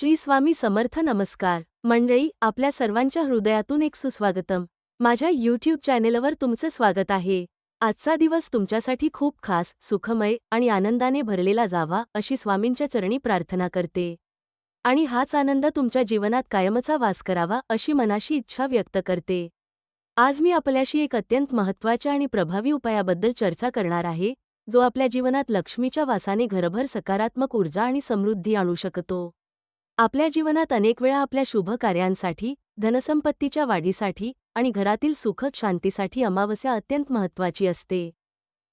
श्री स्वामी समर्थ नमस्कार. मंडळी आपल्या सर्वांच्या हृदयातून एक सुस्वागतम. माझ्या यूट्यूब चॅनेलवर तुमचं स्वागत आहे. आजचा दिवस तुमच्यासाठी खूप खास सुखमय आणि आनंदाने भरलेला जावा अशी स्वामींच्या चरणी प्रार्थना करते. आणि हाच आनंद तुमच्या जीवनात कायमचा वास करावा अशी मनाशी इच्छा व्यक्त करते. आज मी आपल्याशी एक अत्यंत महत्त्वाच्या आणि प्रभावी उपायाबद्दल चर्चा करणार आहे जो आपल्या जीवनात लक्ष्मीच्या वासाने घरभर सकारात्मक ऊर्जा आणि समृद्धी आणू शकतो. आपल्या जीवनात अनेक वेळा आपल्या शुभ कार्यांसाठी धनसंपत्तीच्या वाढीसाठी आणि घरातील सुखद शांतीसाठी अमावस्या अत्यंत महत्त्वाची असते.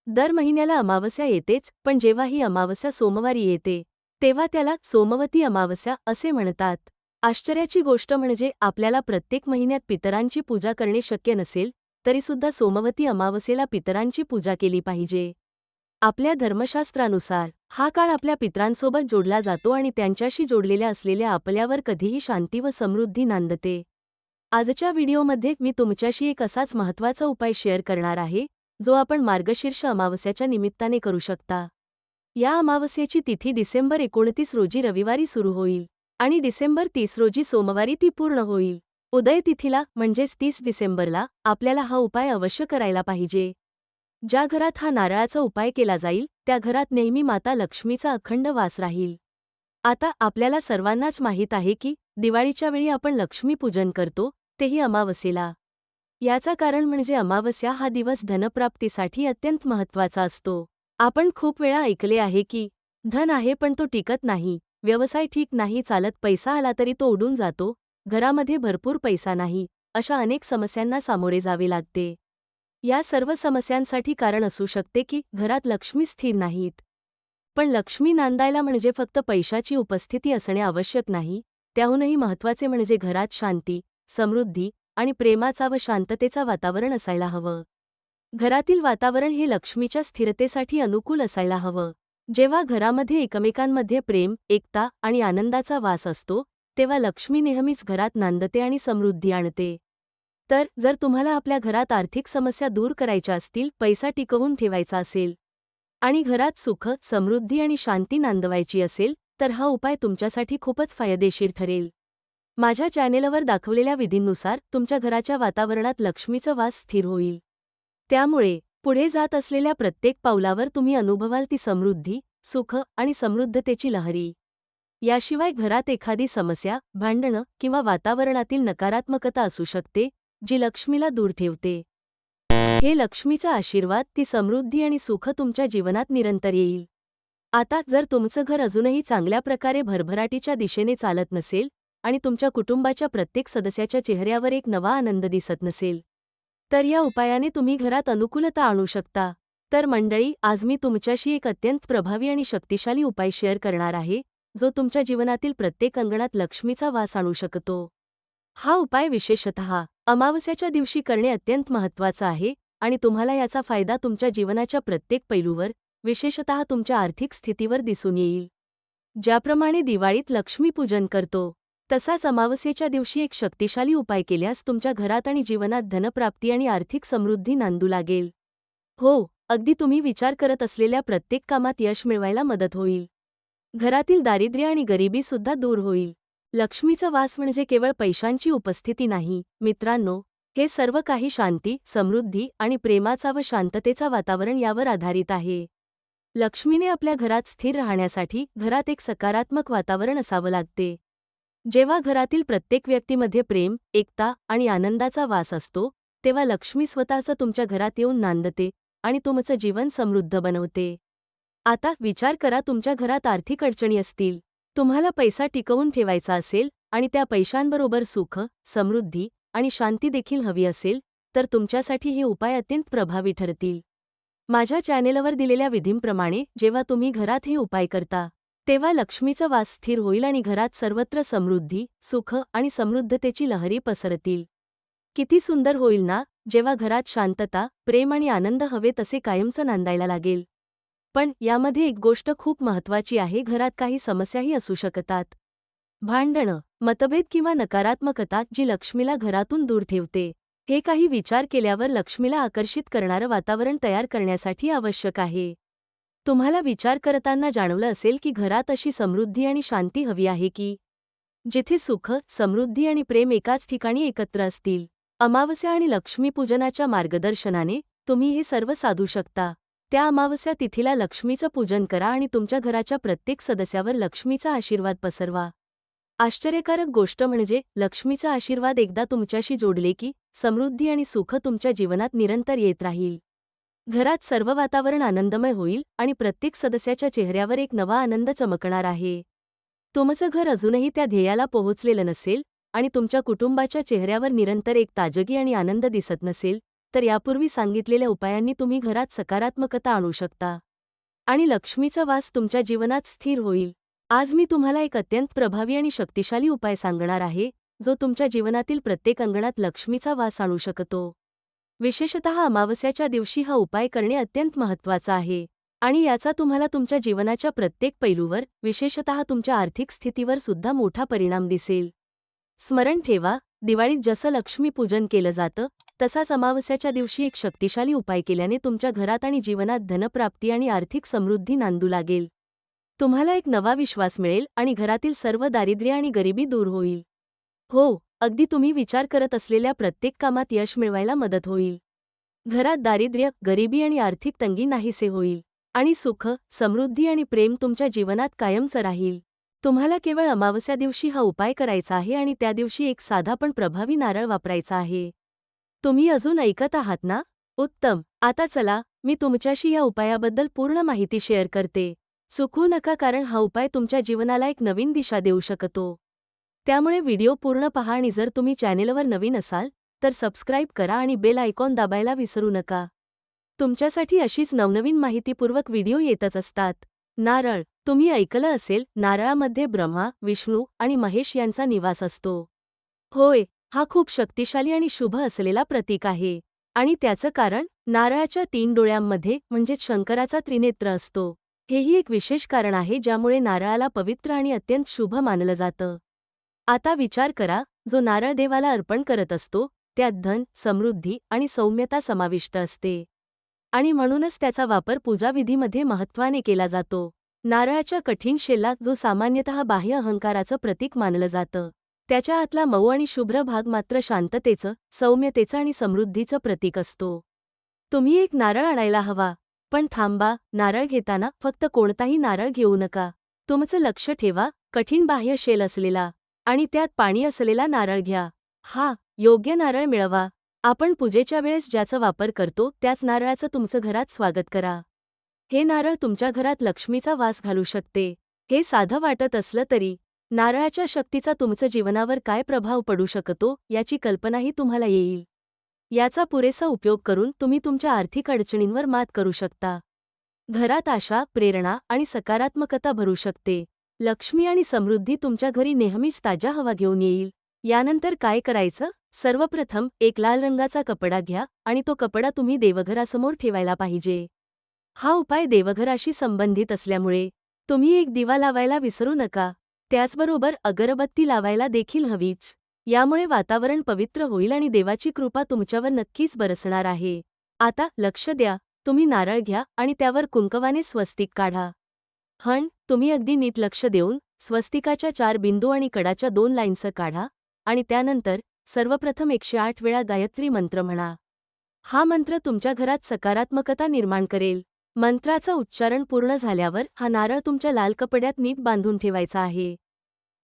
दर महिन्याला अमावस्या येतेच पण जेव्हा ही अमावस्या सोमवारी येते तेव्हा त्याला सोमवती अमावस्या असे म्हणतात. आश्चर्याची गोष्ट म्हणजे आपल्याला प्रत्येक महिन्यात पितरांची पूजा करणे शक्य नसेल तरीसुद्धा सोमवती अमावस्येला पितरांची पूजा केली पाहिजे. आपल्या धर्मशास्त्रानुसार हा काळ आपल्या पित्रांसोबत जोडला जातो आणि त्यांच्याशी जोडलेल्या असलेल्या आपल्यावर कधीही शांती व समृद्धी नांदते. आजच्या व्हिडिओमध्ये मी तुमच्याशी एक असाच महत्त्वाचा उपाय शेअर करणार आहे जो आपण मार्गशीर्ष अमावस्याच्या निमित्ताने करू शकता. या अमावस्येची तिथी डिसेंबर एकोणतीस रोजी रविवारी सुरू होईल आणि डिसेंबर तीस रोजी सोमवारी ती पूर्ण होईल. उदय तिथीला म्हणजेच तीस डिसेंबरला आपल्याला हा उपाय अवश्य करायला पाहिजे. ज्या घरात हा नारळाचा उपाय केला जाईल त्या घरात नेहमी माता लक्ष्मीचा अखंड वास राहील. आता आपल्याला सर्वांनाच माहीत आहे की दिवाळीच्या वेळी आपण लक्ष्मीपूजन करतो तेही अमावस्येला. याचा कारण म्हणजे अमावस्या हा दिवस धनप्राप्तीसाठी अत्यंत महत्त्वाचा असतो. आपण खूप वेळा ऐकले आहे की धन आहे पण तो टिकत नाही व्यवसाय ठीक नाही चालत पैसा आला तरी तो उडून जातो घरामध्ये भरपूर पैसा नाही अशा अनेक समस्यांना सामोरे जावे लागते. या सर्व समस्यांसाठी कारण असू शकते की घरात लक्ष्मी स्थिर नाहीत. पण लक्ष्मी नांदायला म्हणजे फक्त पैशाची उपस्थिती असणे आवश्यक नाही त्याहूनही महत्त्वाचे म्हणजे घरात शांती समृद्धी आणि प्रेमाचा व शांततेचा वातावरण असायला हवं. घरातील वातावरण हे लक्ष्मीच्या स्थिरतेसाठी अनुकूल असायला हवं. जेव्हा घरामध्ये एकमेकांमध्ये प्रेम एकता आणि आनंदाचा वास असतो तेव्हा लक्ष्मी नेहमीच घरात नांदते आणि समृद्धी आणते. तर जर तुम्हाला आपल्या घरात आर्थिक समस्या दूर करायच्या असतील पैसा टिकवून ठेवायचा असेल आणि घरात सुख समृद्धी आणि शांती नांदवायची असेल तर हा उपाय तुमच्यासाठी खूपच फायदेशीर ठरेल. माझ्या चॅनेलवर दाखवलेल्या विधींनुसार तुमच्या घराच्या वातावरणात लक्ष्मीचं वास स्थिर होईल. त्यामुळे पुढे जात असलेल्या प्रत्येक पावलावर तुम्ही अनुभवाल ती समृद्धी सुख आणि समृद्धतेची लहरी. याशिवाय घरात एखादी समस्या भांडणं किंवा वातावरणातील नकारात्मकता असू शकते जी लक्ष्मीला दूर ठेवते. हे लक्ष्मीचा आशीर्वाद ती समृद्धी आणि सुख तुमच्या जीवनात निरंतर येईल. आता जर तुमचं घर अजूनही चांगल्या प्रकारे भरभराटीच्या दिशेने चालत नसेल आणि तुमच्या कुटुंबाच्या प्रत्येक सदस्याच्या चेहऱ्यावर एक नवा आनंद दिसत नसेल तर या उपायाने तुम्ही घरात अनुकूलता आणू शकता. तर मंडळी आज मी तुमच्याशी एक अत्यंत प्रभावी आणि शक्तिशाली उपाय शेअर करणार आहे जो तुमच्या जीवनातील प्रत्येक अंगणात लक्ष्मीचा वास आणू शकतो. हा उपाय विशेषतः अमावस्याच्या दिवशी करणे अत्यंत महत्त्वाचं आहे आणि तुम्हाला याचा फायदा तुमच्या जीवनाच्या प्रत्येक पैलूवर विशेषतः तुमच्या आर्थिक स्थितीवर दिसून येईल. ज्याप्रमाणे दिवाळीत लक्ष्मीपूजन करतो तसाच अमावस्येच्या दिवशी एक शक्तिशाली उपाय केल्यास तुमच्या घरात आणि जीवनात धनप्राप्ती आणि आर्थिक समृद्धी नांदू लागेल. हो अगदी तुम्ही विचार करत असलेल्या प्रत्येक कामात यश मिळवायला मदत होईल. घरातील दारिद्र्य आणि गरिबीसुद्धा दूर होईल. लक्ष्मीचा वास म्हणजे केवळ पैशांची उपस्थिती नाही. मित्रांनो हे सर्व काही शांती समृद्धी आणि प्रेमाचा व शांततेचा वातावरण यावर आधारित आहे. लक्ष्मीने आपल्या घरात स्थिर राहण्यासाठी घरात एक सकारात्मक वातावरण असावं लागते. जेव्हा घरातील प्रत्येक व्यक्तीमध्ये प्रेम एकता आणि आनंदाचा वास असतो तेव्हा लक्ष्मी स्वतःचं तुमच्या घरात येऊन नांदते आणि तुमचं जीवन समृद्ध बनवते. आता विचार करा तुमच्या घरात आर्थिक अडचणी असतील. तुम्हाला पैसा टिकवून ठेवायचा असेल आणि त्या पैशांबरोबर सुख समृद्धी आणि शांती देखील हवी असेल तर तुमच्यासाठी हे उपाय अत्यंत प्रभावी ठरतील. माझ्या चॅनेलवर दिलेल्या विधींप्रमाणे जेव्हा तुम्ही घरात हे उपाय करता तेव्हा लक्ष्मीचा वास स्थिर होईल आणि घरात सर्वत्र समृद्धी सुख आणि समृद्धतेची लहरी पसरतील. किती सुंदर होईल ना जेव्हा घरात शांतता प्रेम आणि आनंद हवे तसे कायमचं नांदायला लागेल. पण यामध्ये एक गोष्ट खूप महत्वाची आहे घरात काही समस्याही असू शकतात. भांडणं मतभेद किंवा नकारात्मकता जी लक्ष्मीला घरातून दूर ठेवते हे काही विचार केल्यावर लक्ष्मीला आकर्षित करणारं वातावरण तयार करण्यासाठी आवश्यक आहे. तुम्हाला विचार करताना जाणवलं असेल की घरात अशी समृद्धी आणि शांती हवी आहे की? जिथे सुख समृद्धी आणि प्रेम एकाच ठिकाणी एकत्र असतील. अमावस्या आणि लक्ष्मीपूजनाच्या मार्गदर्शनाने तुम्ही हे सर्व साधू शकता. त्या अमावस्या तिथीला लक्ष्मीचं पूजन करा आणि तुमच्या घराच्या प्रत्येक सदस्यावर लक्ष्मीचा आशीर्वाद पसरवा. आश्चर्यकारक गोष्ट म्हणजे लक्ष्मीचा आशीर्वाद एकदा तुमच्याशी जोडले की समृद्धी आणि सुख तुमच्या जीवनात निरंतर येत राहील. घरात सर्व वातावरण आनंदमय होईल आणि प्रत्येक सदस्याच्या चेहऱ्यावर एक नवा आनंद चमकणार आहे. तुमचं घर अजूनही त्या ध्येयाला पोहोचलेलं नसेल आणि तुमच्या कुटुंबाच्या चेहऱ्यावर निरंतर एक ताजगी आणि आनंद दिसत नसेल तर यापूर्वी सांगितलेल्या उपायांनी तुम्ही घरात सकारात्मकता आणू शकता. आणि लक्ष्मीचा वास तुमच्या जीवनात स्थिर होईल. आज मी तुम्हाला एक अत्यंत प्रभावी आणि शक्तिशाली उपाय सांगणार आहे जो तुमच्या जीवनातील प्रत्येक अंगणात लक्ष्मीचा वास आणू शकतो. विशेषतः अमावस्याच्या दिवशी हा उपाय करणे अत्यंत महत्त्वाचा आहे. आणि याचा तुम्हाला तुमच्या जीवनाच्या प्रत्येक पैलूवर विशेषतः तुमच्या आर्थिक स्थितीवर सुद्धा मोठा परिणाम दिसेल. स्मरण ठेवा दिवाळीत जसं लक्ष्मीपूजन केलं जातं तसाच अमावस्याच्या दिवशी एक शक्तिशाली उपाय केल्याने तुमच्या घरात आणि जीवनात धनप्राप्ती आणि आर्थिक समृद्धी नांदू लागेल. तुम्हाला एक नवा विश्वास मिळेल आणि घरातील सर्व दारिद्र्य आणि गरिबी दूर होईल. हो अगदी तुम्ही विचार करत असलेल्या प्रत्येक कामात यश मिळवायला मदत होईल. घरात दारिद्र्य गरिबी आणि आर्थिक तंगी नाहीसे होईल. आणि सुख समृद्धी आणि प्रेम तुमच्या जीवनात कायमचं राहील. तुम्हाला केवळ अमावस्या दिवशी हा उपाय करायचा आहे आणि त्या दिवशी एक साधा पण प्रभावी नारळ वापरायचा आहे. तुम्ही अजून ऐकत आहात ना? उत्तम. आता चला मी तुमच्याशी या उपायाबद्दल पूर्ण माहिती शेअर करते. चुकू नका कारण हा उपाय तुमच्या जीवनाला एक नवीन दिशा देऊ शकतो. त्यामुळे व्हिडिओ पूर्ण पहा आणि जर तुम्ही चॅनेलवर नवीन असाल तर सबस्क्राईब करा आणि बेल आयकॉन दाबायला विसरू नका. तुमच्यासाठी अशीच नवनवीन माहितीपूर्वक व्हिडिओ येतच असतात. नारळ. तुम्ही ऐकलं असेल नारळामध्ये ब्रह्मा विष्णू आणि महेश यांचा निवास असतो. होय हा खूप शक्तिशाली आणि शुभ असलेला प्रतीक आहे आणि त्याचं कारण नारळाच्या तीन डोळ्यांमध्ये म्हणजेच शंकराचा त्रिनेत्र असतो. हेही एक विशेष कारण आहे ज्यामुळे नारळाला पवित्र आणि अत्यंत शुभ मानलं जातं. आता विचार करा जो नारळ देवाला अर्पण करत असतो त्यात धन समृद्धी आणि सौम्यता समाविष्ट असते. आणि म्हणूनच त्याचा वापर पूजाविधीमध्ये महत्त्वाने केला जातो. नारळाच्या कठीण शेला जो सामान्यतः बाह्य अहंकाराचं प्रतीक मानलं जातं. त्याच्या आतला मऊ आणि शुभ्र भाग मात्र शांततेचं सौम्यतेचं आणि समृद्धीचं प्रतीक असतो. तुम्ही एक नारळ आणायला हवा पण थांबा नारळ घेताना फक्त कोणताही नारळ घेऊ नका. तुमचं लक्ष ठेवा कठीण बाह्य शेल असलेला आणि त्यात पाणी असलेला नारळ घ्या. हा योग्य नारळ मिळवा. आपण पूजेच्या वेळेस ज्याचा वापर करतो त्याच नारळाचं तुमचं घरात स्वागत करा. हे नारळ तुमच्या घरात लक्ष्मीचा वास घालू शकते. हे साधं वाटत असलं तरी नारळाच्या शक्तीचा तुमचं जीवनावर काय प्रभाव पडू शकतो याची कल्पनाही तुम्हाला येईल. याचा पुरेसा उपयोग करून तुम्ही तुमच्या आर्थिक अडचणींवर मात करू शकता. घरात आशा प्रेरणा आणि सकारात्मकता भरू शकते. लक्ष्मी आणि समृद्धी तुमच्या घरी नेहमीच ताज्या हवा घेऊन येईल. यानंतर काय करायचं? सर्वप्रथम एक लाल रंगाचा कपडा घ्या आणि तो कपडा तुम्ही देवघरासमोर ठेवायला पाहिजे. हा उपाय देवघराशी संबंधित असल्यामुळे तुम्ही एक दिवा लावायला विसरू नका. त्याचबरोबर अगरबत्ती लावायला देखील हवीच. यामुळे वातावरण पवित्र होईल आणि देवाची कृपा तुमच्यावर नक्कीच बरसणार आहे. आता लक्ष द्या तुम्ही नारळ घ्या आणि त्यावर कुंकवाने स्वस्तिक काढा. हण तुम्ही अगदी नीट लक्ष देऊन स्वस्तिकाच्या चार बिंदू आणि कडाच्या दोन लाईन्स काढा आणि त्यानंतर सर्वप्रथम एकशे आठ वेळा गायत्री मंत्र म्हणा. हा मंत्र तुमच्या घरात सकारात्मकता निर्माण करेल. मंत्राचं उच्चारण पूर्ण झाल्यावर हा नारळ तुमच्या लाल कपड्यात नीट बांधून ठेवायचा आहे.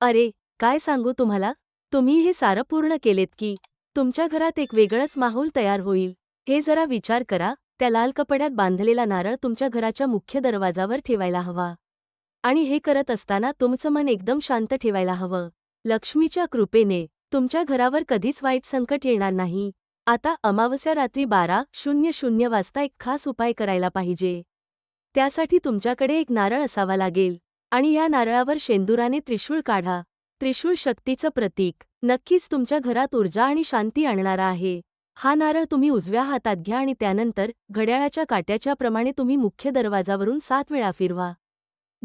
अरे काय सांगू तुम्हाला? तुम्ही हे सारं पूर्ण केलेत की तुमच्या घरात एक वेगळंच माहोल तयार होईल. हे जरा विचार करा त्या लाल कपड्यात बांधलेला नारळ तुमच्या घराच्या मुख्य दरवाजावर ठेवायला हवा. आणि हे करत असताना तुमचं मन एकदम शांत ठेवायला हवं. लक्ष्मीच्या कृपेने तुमच्या घरावर कधीच वाईट संकट येणार नाही. आता अमावस्या रात्री बारा शून्य शून्य वाजता एक खास उपाय करायला पाहिजे. त्यासाठी तुमच्याकडे एक नारळ असावा लागेल आणि या नारळावर शेंदुराने त्रिशूळ काढा. त्रिशूळ शक्तीचं प्रतीक. नक्कीच तुमच्या घरात ऊर्जा आणि शांती आणणारा आहे. हा नारळ तुम्ही उजव्या हातात घ्या आणि त्यानंतर घड्याळाच्या काट्याच्या प्रमाणे तुम्ही मुख्य दरवाजावरून सात वेळा फिरवा.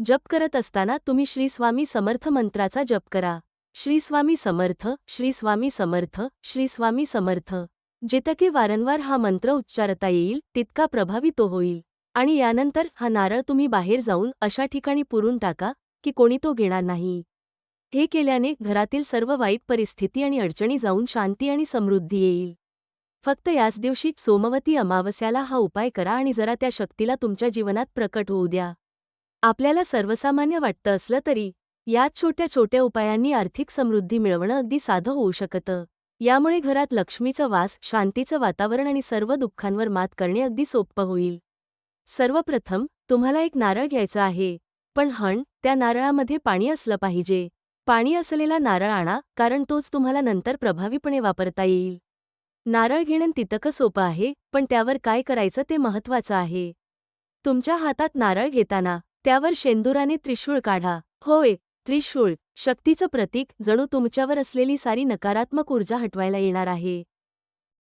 जप करत असताना तुम्ही श्रीस्वामी समर्थ मंत्राचा जप करा. श्रीस्वामी समर्थ श्रीस्वामी समर्थ श्रीस्वामी समर्थ. जितके वारंवार हा मंत्र उच्चारता येईल तितका प्रभावी तो होईल. आणि यानंतर हा नारळ तुम्ही बाहेर जाऊन अशा ठिकाणी पुरून टाका की कोणी तो घेणार नाही. हे केल्याने घरातील सर्व वाईट परिस्थिती आणि अडचणी जाऊन शांती आणि समृद्धी येईल. फक्त याच दिवशी सोमवती अमावस्याला हा उपाय करा आणि जरा त्या शक्तीला तुमच्या जीवनात प्रकट होऊ द्या. आपल्याला सर्वसामान्य वाटतं असलं तरी याच छोट्या छोट्या उपायांनी आर्थिक समृद्धी मिळवणं अगदी साधं होऊ शकतं. यामुळे घरात लक्ष्मीचा वास शांतीचं वातावरण आणि सर्व दुःखांवर मात करणे अगदी सोपं होईल. सर्वप्रथम तुम्हाला एक नारळ घ्यायचा आहे. पण हण त्या नारळामध्ये पाणी असलं पाहिजे. पाणी असलेला नारळ आणा कारण तोच तुम्हाला नंतर प्रभावीपणे वापरता येईल. नारळ घेणं तितकं सोपं आहे पण त्यावर काय करायचं ते महत्वाचं आहे. तुमच्या हातात नारळ घेताना त्यावर शेंदुराने त्रिशूळ काढा. होय त्रिशूळ. शक्तीचं प्रतीक जणू तुमच्यावर असलेली सारी नकारात्मक ऊर्जा हटवायला येणार आहे.